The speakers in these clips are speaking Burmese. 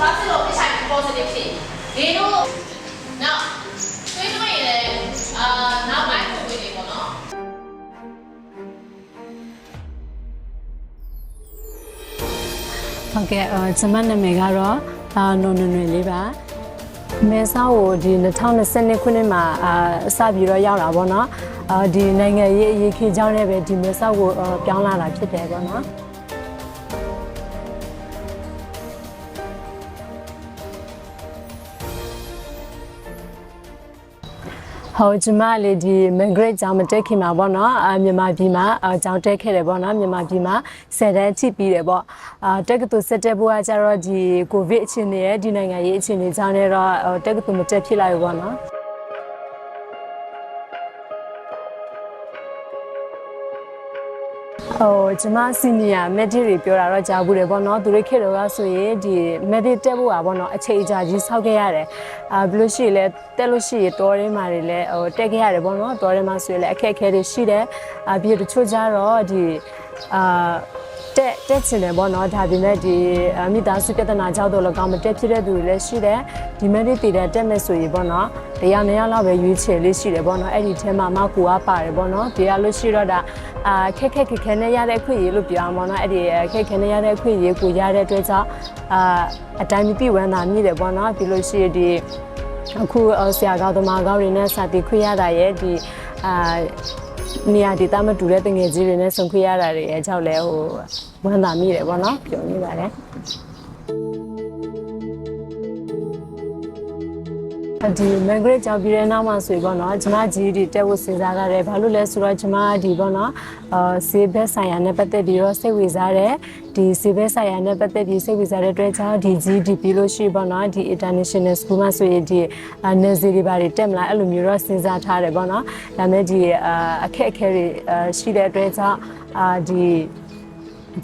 စစ်တော့သွားစစ်တော့ HIV positive ဖြစ်ဒီတော့နောက်တွေးတွေ့ရင်အာနောက်ပိုင်းကိုတွေ့နေပေါ့နော်ဟုတ်ကဲ့အဲကျွန်မနာမည်ကတော့အာနော်နွယ်နွယ်လေးပါမဲဆောက်ကိုဒီ2020ခုနှစ်မှာအာစပြီးတော့ရောက်တာပေါ့နော်အာဒီနိုင်ငံရေးအရေးခေတ်ကြောင်းနဲ့ပဲဒီမဲဆောက်ကိုအာပြောင်းလာတာဖြစ်တယ်ပေါ့နော် ဟုတ်ကျမလေးဒီ migrate ကြောင့်မတက်ခင်မှာပေါ့နော်အာမြန်မာပြည်မှာအာကြောင့်တက်ခဲ့တယ်ပေါ့နော်မြန်မာပြည်မှာဆယ်တန်းချိပြီးတယ်ပေါ့အာတက္ကသိုလ်ဆက်တက်ဖို့ကကျတော့ဒီကိုဗစ်အခြေအနေရဲ့ဒီနိုင်ငံရေးအခြေအနေကြောင့်လည်းတော့အာတက္ကသိုလ်မတက်ဖြစ်လာဘူးပေါ့နော် ဟိုကျမစီနီယာမက်ဒစ်တွေပြောတာတော့ကြားဘူးတယ်ပေါ့နော်သူတို့ခေတ်တော့ကဆိုရင်ဒီမက်ဒစ်တက်ဖို့อ่ะပေါ့နော်အချိန်ကြာကြီးဆောက်ခဲ့ရတယ်အာဘယ်လို့ရှိရင်လဲတက်လို့ရှိရင်တော်ထဲမှာတွေလဲဟိုတက်ခဲ့ရတယ်ပေါ့နော်တော်ထဲမှာဆိုရင်လဲအခက်အခဲတွေရှိတယ်အာပြီးတော့တချို့ကြတော့ဒီအာ တက်တက်ချင်တယ်ပေါ့နော်ဒါပေမဲ့ဒီအမိသားစုပြဿနာကြောင့်တော့လည်းကောင်းမတက်ဖြစ်တဲ့သူတွေလည်းရှိတယ်ဒီမက်ဒစ်တည်တဲ့တက်မဲ့ဆိုရင်ပေါ့နော်တရားနှစ်ယောက်လောက်ပဲရွေးချယ်လေးရှိတယ်ပေါ့နော်အဲ့ဒီထဲမှာမကူကပါတယ်ပေါ့နော်တရားလို့ရှိတော့ဒါအာခက်ခက်ခက်ခဲနဲ့ရတဲ့အခွင့်အရေးလို့ပြောအောင်ပေါ့နော်အဲ့ဒီခက်ခဲနဲ့ရတဲ့အခွင့်အရေးကိုရတဲ့အတွက်ကြောင့်အာအတိုင်းမပြည့်ဝမ်းသာမြည်တယ်ပေါ့နော်ပြီးလို့ရှိရင်ဒီအခုဆရာကောင်းသမားကောင်းတွေနဲ့စာတီခွင့်ရတာရဲ့ဒီအာ နေရာဒေသမတူတဲ့တငယ်ကြီးတွေနဲ့ဆုံခွင့်ရတာတွေရဲ့အကြောက်လဲဟိုဝမ်းသာမိတယ်ပေါ့နော်ပြောနေပါတယ် ဒီ migrate ကြောင့်ပြီးတဲ့နောက်မှာဆိုရင်ပေါ့နော်ကျွန်မ GD တက်ဖို့စဉ်းစားရတယ်ဘာလို့လဲဆိုတော့ကျွန်မဒီပေါ့နော်အာစေဘက်ဆိုင်ရာနဲ့ပတ်သက်ပြီးတော့စိတ်ဝင်စားတယ်ဒီစေဘက်ဆိုင်ရာနဲ့ပတ်သက်ပြီးစိတ်ဝင်စားတဲ့အတွက်ကြောင့်ဒီ GD ပြီးလို့ရှိရင်ပေါ့နော်ဒီ international school မှာဆိုရင်ဒီနယ်စီတွေဘာတွေတက်မလားအဲ့လိုမျိုးတော့စဉ်းစားထားတယ်ပေါ့နော်ဒါပေမဲ့ဒီအာအခက်အခဲတွေအာရှိတဲ့အတွက်ကြောင့်အာဒီ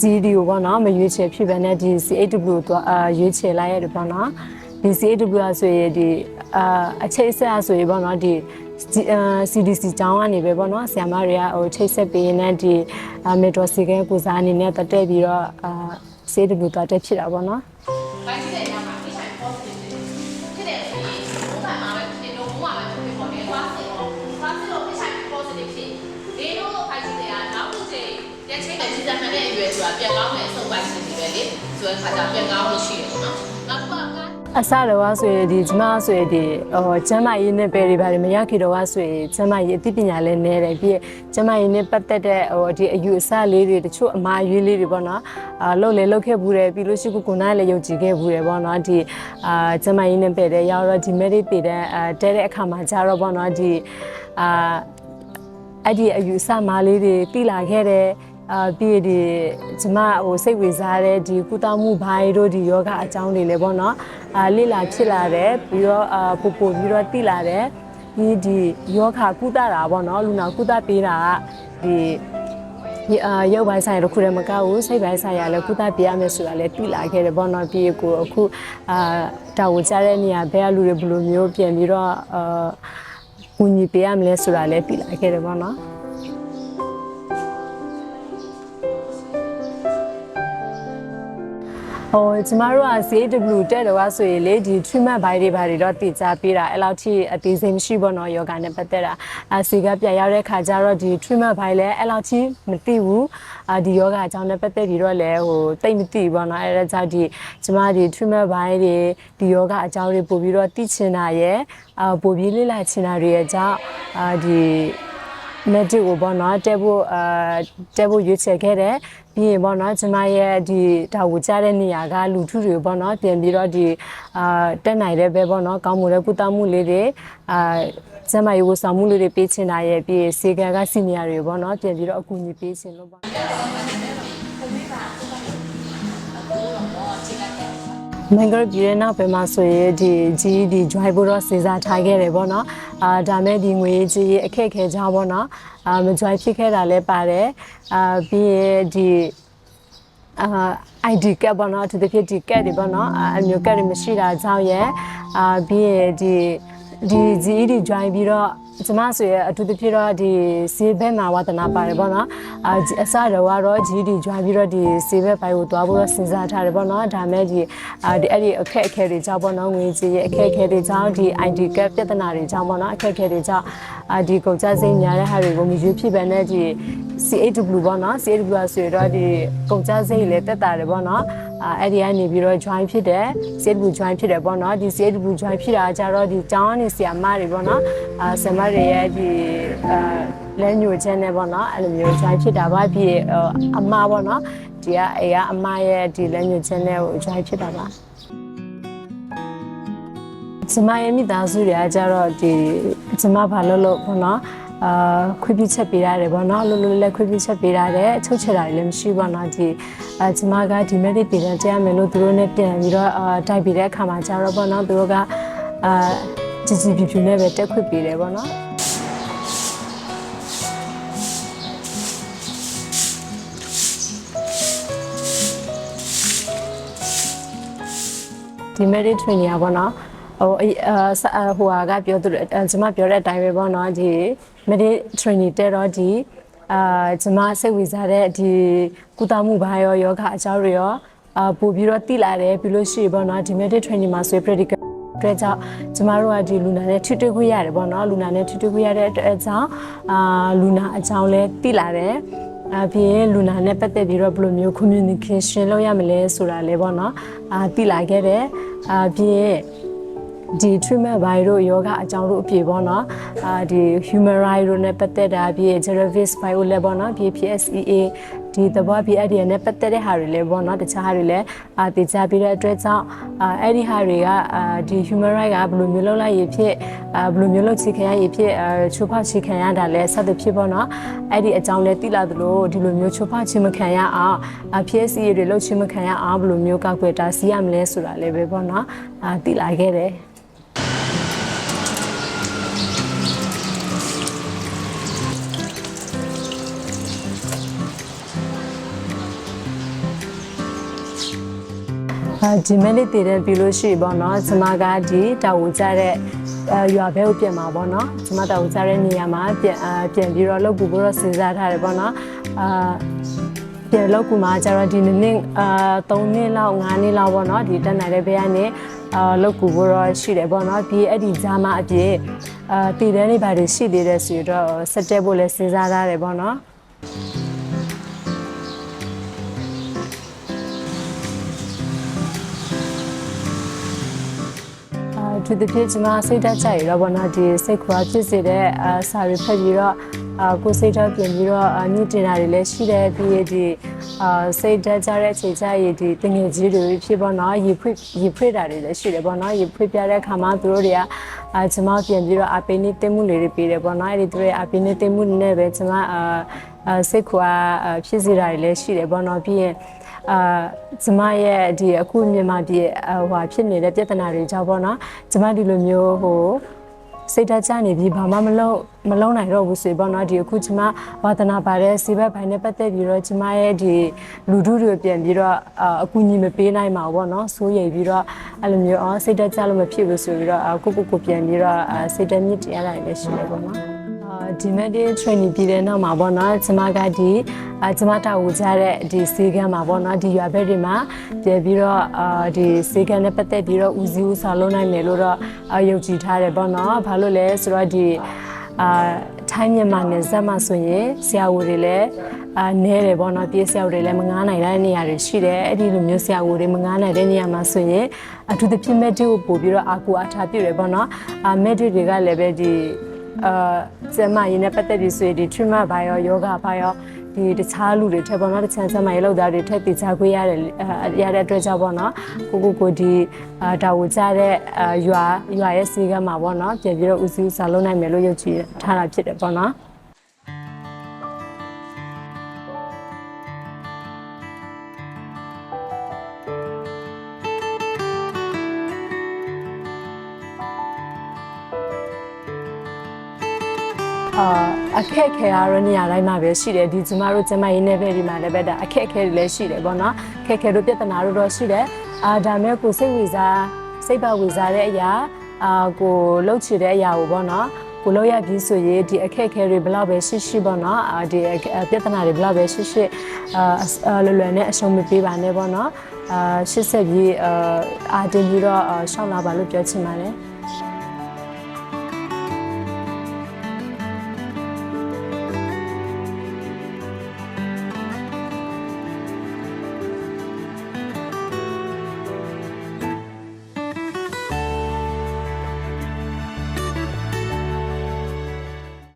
GD ကိုပေါ့နော်မရွေးချယ်ဖြစ်ပဲနဲ့ဒီ C8W ကိုအာရွေးချယ်လိုက်ရတယ်ပေါ့နော်ဒီ C8W ဆိုရင်ဒီ အာအခြေအဆက်အဆိုရင်ပေါ့နော်ဒီအာ CDC ကျောင်းကနေပဲပေါ့နော်ဆရာမတွေကဟိုချိတ်ဆက်ပေးရင်းနဲ့ဒီမေတ္တာစီကဲကိုစားအနေနဲ့တက်တက်ပြီးတော့အာ C8W တော့တက်ဖြစ်တာပေါ့နော်ဘိုင်းတဲ့ညမှာ HIV positive ဖြစ်တယ်ဆိုရင်ဘုံမှန်မှာပဲဖြစ်တော့ဘုံမှာပဲဖြစ်ပေါ်တယ်သွားစစ်တော့သွားစစ်တော့ HIV positive ဖြစ်ဒီတော့ဘိုင်းတဲ့ကနောက်တစ်ချိန်ရက်ချင်းနဲ့ကြီးစံမှန်တဲ့အရွယ်ဆိုတာပြန်ကောင်းမယ်အဆုံးပိုင်းစီတွေပဲလေဆိုတဲ့ခါကျပြန်ကောင်းလို့ရှိတယ်ပေါ့နော်နောက်တစ်ခါက အစတော့ဆိုရင်ဒီကျမဆိုရင်ဒီဟိုကျမ်းမာရေးနဲ့ပဲတွေပါတယ်မရခေတော့ဆိုရင်ကျမ်းမာရေးအသိပညာလည်းနည်းတယ်ပြီးရင်ကျမ်းမာရေးနဲ့ပတ်သက်တဲ့ဟိုဒီအယူအဆလေးတွေတချို့အမှားအယွေးလေးတွေပေါ့နော်အာလှုပ်လေလှုပ်ခဲ့ဘူးတယ်ပြီးလို့ရှိခုကိုနားလည်းယုံကြည်ခဲ့ဘူးတယ်ပေါ့နော်ဒီအာကျမ်းမာရေးနဲ့ပဲတဲ့ရောက်တော့ဒီ merit တည်တဲ့အဲတဲတဲ့အခါမှာကြာတော့ပေါ့နော်ဒီအာအဲ့ဒီအယူအဆမားလေးတွေတိလာခဲ့တယ် အာပြီးရဒီကျမဟိုစိတ်ဝင်စားတဲ့ဒီကုသမှုဘိုင်းတို့ဒီယောဂအကြောင်းတွေလည်းပေါ့နော်အာလိလာဖြစ်လာတယ်ပြီးတော့အာပို့ပို့ပြီးတော့တိလာတယ်ဒီဒီယောဂကုသတာပေါ့နော်လူနာကုသပေးတာကဒီဒီအာရုပ်ပိုင်းဆိုင်ရာတစ်ခုတည်းမကဘူးစိတ်ပိုင်းဆိုင်ရာလည်းကုသပေးရမယ်ဆိုတာလည်းတိလာခဲ့တယ်ပေါ့နော်ပြီးကိုအခုအာတာဝန်ကျတဲ့နေရာဘယ်ကလူတွေဘယ်လိုမျိုးပြန်ပြီးတော့အာကူညီပေးရမလဲဆိုတာလည်းတိလာခဲ့တယ်ပေါ့နော် ဟိုကျမတို့က CW တက်တော့ဆိုရင်လေဒီ treatment ဘိုင်းတွေဘာတွေတော့တည်ကြပေးတာအဲ့လောက်ထိအသေးစိတ်မရှိဘောနော်ယောဂနဲ့ပတ်သက်တာအစီကပြန်ရောက်တဲ့ခါကျတော့ဒီ treatment ဘိုင်းလည်းအဲ့လောက်ထိမသိဘူးအာဒီယောဂအကြောင်းနဲ့ပတ်သက်ပြီးတော့လည်းဟိုတိတ်မသိဘူးဘောနော်အဲ့ဒါကြောင့်ဒီကျမဒီ treatment ဘိုင်းတွေဒီယောဂအကြောင်းတွေပို့ပြီးတော့သိချင်တာရဲ့အာပို့ပြီးလေ့လာချင်တာတွေရဲ့ကြောင့်အာဒီ medic ကိုပေါ့နော်တက်ဖို့အာတက်ဖို့ရွေးချယ်ခဲ့တယ်ပြီးရင်ပေါ့နော်ကျမရဲ့ဒီဒါကိုကြားတဲ့နေရာကလူထုတွေပေါ့နော်ပြင်ပြီးတော့ဒီအာတက်နိုင်တဲ့ပဲပေါ့နော်ကောင်းမှုတဲ့ကုသမှုလေးတွေအာကျမရေဝဆောင်မှုလေးတွေပေးချင်တာရဲ့ပြီးရင်စေကကစီနီယာတွေပေါ့နော်ပြင်ပြီးတော့အကူအညီပေးချင်လို့ပေါ့ မင်္ဂလာပြည်ရဲ့နောက်ပဲမှာဆိုရင်ဒီကြီးဒီ joy ဘိုတော့စဉ်းစားထားခဲ့တယ်ပေါ့နော်အာဒါမဲ့ဒီငွေကြီးရဲ့အခက်ခဲကြပေါ့နော်အာမ joy ဖြစ်ခဲ့တာလည်းပါတယ်အာပြီးရင်ဒီအာ ID ကပ်ပေါ့နော်အထူးသဖြင့်ဒီကပ်တွေပေါ့နော်အာအမျိုးကပ်တွေမရှိတာကြောင့်ရဲ့အာပြီးရင်ဒီဒီ GED join ပြီးတော့ ကျမဆိုရအထူးသဖြင့်တော့ဒီဈေးဘက်မှာဝါသနာပါတယ်ပေါ့နော်အာဒီအစတော့ကတော့ GD ကြွားပြီးတော့ဒီဈေးဘက်ပိုင်းကိုသွားဖို့တော့စဉ်းစားထားတယ်ပေါ့နော်ဒါမဲ့ဒီအာဒီအဲ့ဒီအခက်အခဲတွေကြောင့်ပေါ့နော်ငွေကြေးရဲ့အခက်အခဲတွေကြောင့်ဒီ ID card ပြဿနာတွေကြောင့်ပေါ့နော်အခက်အခဲတွေကြောင့်အာဒီကုန်ကျစရိတ်များတဲ့ဟာတွေကိုမရွေးဖြစ်ပဲနဲ့ဒီ CAW ပေါ့နော် CAW ဆိုရတော့ဒီကုန်ကျစရိတ်လည်းတက်တာတယ်ပေါ့နော် အာအဲ့ဒီကနေပြီးတော့ join ဖြစ်တယ် CAW join ဖြစ်တယ်ပေါ့နော်ဒီ CAW join ဖြစ်တာကြတော့ဒီကျောင်းကနေဆရာမတွေပေါ့နော်အာဆရာမတွေရဲ့ဒီအာလဲညိုချက်နဲ့ပေါ့နော်အဲ့လိုမျိုး join ဖြစ်တာပါပြီးအမပေါ့နော်ဒီကအေကအမရဲ့ဒီလဲညိုချက်နဲ့ကို join ဖြစ်တာပါကျမရဲ့မိသားစုတွေကကြတော့ဒီကျမဘာလို့လို့ပေါ့နော် အာခွင့်ပြုချက်ပေးရတယ်ပေါ့နော်လို့လို့လည်းခွင့်ပြုချက်ပေးရတယ်အချုပ်ချယ်တာလည်းမရှိပါတော့ဒီအာကျမကဒီ medic ပေးတဲ့တရားမယ်လို့သူတို့နဲ့ပြန်ပြီးတော့အာတိုက်ပြီးတဲ့အခါမှာကြတော့ပေါ့နော်သူတို့ကအာကြည်ကြည်ပြူပြူနဲ့ပဲတက်ခွင့်ပေးတယ်ပေါ့နော်ဒီ medic training อ่ะပေါ့နော်ဟိုအဲအာဟိုဟာကပြောသူကျမပြောတဲ့အတိုင်းပဲပေါ့နော်ဒီ medic training တက်တော့ဒီအာကျမစိတ်ဝင်စားတဲ့ဒီကုသမှုဘာရောယောဂအကြောင်းတွေရောအာပို့ပြီးတော့တိလာတယ်ပြီးလို့ရှိရင်ပေါ့နော်ဒီ medic training မှာဆို practical အတွက်ကြောင့်ကျမတို့ကဒီလူနာနဲ့ထွတွေ့ခွင့်ရတယ်ပေါ့နော်လူနာနဲ့ထွတွေ့ခွင့်ရတဲ့အတွက်ကြောင့်အာလူနာအကြောင်းလဲတိလာတယ်အပြင်လူနာနဲ့ပတ်သက်ပြီးတော့ဘယ်လိုမျိုး communication လုပ်ရမလဲဆိုတာလဲပေါ့နော်အာတိလာခဲ့တယ်အပြင် ဒီ treatment ဘိုင်တို့ယောဂအကြောင်းတို့အပြေပေါ့နော်အာဒီ human right တို့နဲ့ပတ်သက်တာအပြင် Jervis bio လည်းပေါ့နော် PPSEA ဒီသဘောပြအဲ့ဒီနဲ့ပတ်သက်တဲ့ဟာတွေလည်းပေါ့နော်တခြားဟာတွေလည်းအာတည်ကြပြီးတဲ့အတွက်ကြောင့်အာအဲ့ဒီဟာတွေကအာဒီ human right ကဘယ်လိုမျိုးလုပ်လိုက်ရဖြစ်အာဘယ်လိုမျိုးလုပ်ချခံရရဖြစ်အာချိုးဖောက်ချခံရတာလဲဆက်သဖြစ်ပေါ့နော်အဲ့ဒီအကြောင်းလဲသိလာသလိုဒီလိုမျိုးချိုးဖောက်ခြင်းမခံရအောင်အာ PSEA တွေလုပ်ခြင်းမခံရအောင်ဘယ်လိုမျိုးကောက်ွယ်တာစီးရမလဲဆိုတာလည်းပဲပေါ့နော်အာသိလာခဲ့တယ် ဒီမလေးတည်တဲ့ပြီးလို့ရှိပြီပေါ့နော်ကျမကဒီတာဝန်ကြတဲ့အဲရွာဘဲကိုပြန်มาပေါ့နော်ကျမတာဝန်ကြတဲ့နေရာမှာပြန်အပြန်ပြီးတော့လောက်ကူဖို့တော့စဉ်းစားထားတယ်ပေါ့နော်အာပြန်လောက်ကူမှာကျတော့ဒီနေ့နေ့အာ3နှစ်လောက်5နှစ်လောက်ပေါ့နော်ဒီတက်နိုင်တဲ့ဘဲကနေအာလောက်ကူဖို့တော့ရှိတယ်ပေါ့နော်ပြီးအဲ့ဒီဂျာမအပြည့်အာတည်တဲ့နေပါတွေရှိသေးတယ်ဆိုတော့ဆက်တက်ဖို့လည်းစဉ်းစားထားတယ်ပေါ့နော် အာသူတပြည့်ကျမစိတ်ဓာတ်ကြရတော့ဘောနော်ဒီစိတ်ခွာဖြစ်စေတဲ့အာစာရီဖက်ပြီးတော့အာကိုယ်စိတ်ဓာတ်ပြင်ပြီးတော့အာညစ်တင်တာတွေလည်းရှိတယ်ပြီးရဒီအာစိတ်ဓာတ်ကြတဲ့အချိန်ကျရဒီတငယ်ကြီးတွေဖြစ်ဘောနော်ရေဖွေရေဖွေတာတွေလည်းရှိတယ်ဘောနော်ရေဖွေပြတဲ့ခါမှာသူတို့တွေကအာကျမပြင်ပြီးတော့အပိနေတင်မှုလေးတွေပေးတယ်ဘောနော်အဲ့ဒီသူတွေအပိနေတင်မှုနဲ့ပဲကျမအာအာစိတ်ခွာအာဖြစ်စေတာတွေလည်းရှိတယ်ဘောနော်ပြီးရင် အာကျမရဲ့ဒီအခုမြန်မာပြည်ဟိုဖြစ်နေတဲ့ပြဿနာတွေကြောင့်ပေါ့နော်ကျမဒီလိုမျိုးဟိုစိတ်ဓာတ်ကျနေပြီးဘာမှမလုပ်မလုပ်နိုင်တော့ဘူးဆိုပေါ့နော်ဒီအခုကျမဝါသနာပါတဲ့စီဘက်ဘိုင်းနဲ့ပတ်သက်ပြီးတော့ကျမရဲ့ဒီလူထုတွေပြန်ပြီးတော့အအကူအညီမပေးနိုင်ပါဘူးပေါ့နော်စိုးရိမ်ပြီးတော့အဲ့လိုမျိုးအော်စိတ်ဓာတ်ကျလို့မဖြစ်ဘူးဆိုပြီးတော့ကိုကိုကိုပြန်ပြီးတော့စိတ်ဓာတ်မြင့်တရားလိုက်လည်းရှိတယ်ပေါ့နော်အာ ဒီမက်ဒီ training ပြီးတဲ့နောက်မှာပေါ့နော်ကျမကဒီအာကျမတာဝူကြတဲ့ဒီစေကမ်းမှာပေါ့နော်ဒီရွာဘက်တွေမှာပြန်ပြီးတော့အာဒီစေကမ်းနဲ့ပတ်သက်ပြီးတော့ဦးစီးဦးဆောင်လုပ်နိုင်မယ်လို့တော့အာယုံကြည်ထားတယ်ပေါ့နော်ဘာလို့လဲဆိုတော့ဒီအာထိုင်းမြန်မာနယ်စပ်မှာဆိုရင်ဆရာဝန်တွေလည်းအာနဲတယ်ပေါ့နော်ပြေးဆရာဝန်တွေလည်းမငားနိုင်တဲ့နေရာတွေရှိတယ်အဲ့ဒီလိုမျိုးဆရာဝန်တွေမငားနိုင်တဲ့နေရာမှာဆိုရင်အထူးသဖြင့်မက်ဒစ်ကိုပို့ပြီးတော့အာကူအားထားပြုတယ်ပေါ့နော်အာမက်ဒစ်တွေကလည်းပဲဒီ အာကျမရင်းနဲ့ပတ်သက်ပြီးဆိုရင်ဒီ treatment ဘာရောယောဂဘာရောဒီတခြားလူတွေထက်ပေါ့နော်တခြားကျမရေးလောက်သားတွေထက်တည်ချခွေးရတယ်အဲရတဲ့အတွက်ကြောင့်ပေါ့နော်ကိုကိုကိုဒီအာဒါဝကြတဲ့အာရွာရွာရဲ့စီကမ်းမှာပေါ့နော်ပြန်ပြီးတော့ဦးစီးစာလုံးနိုင်မယ်လို့ယုံကြည်ထားတာဖြစ်တယ်ပေါ့နော် အာအခက်အခဲကတော့နေရာတိုင်းမှာပဲရှိတယ်ဒီကျမတို့ကျမရင်းနဲ့ပဲဒီမှာလည်းပဲဒါအခက်အခဲတွေလည်းရှိတယ်ပေါ့နော်အခက်အခဲတို့ပြဿနာတို့တော့ရှိတယ်အာဒါမဲ့ကိုစိတ်ဝင်စားစိတ်ပါဝင်စားတဲ့အရာအာကိုလှုပ်ချင်တဲ့အရာကိုပေါ့နော်ကိုလို့ရပြီဆိုရင်ဒီအခက်အခဲတွေဘယ်လောက်ပဲရှိရှိပေါ့နော်အာဒီပြဿနာတွေဘယ်လောက်ပဲရှိရှိအာလွယ်လွယ်နဲ့အရှုံးမပေးပါနဲ့ပေါ့နော်အာရှစ်ဆက်ပြီးအာအာတင်ပြီးတော့ရှောက်လာပါလို့ပြောချင်ပါတယ်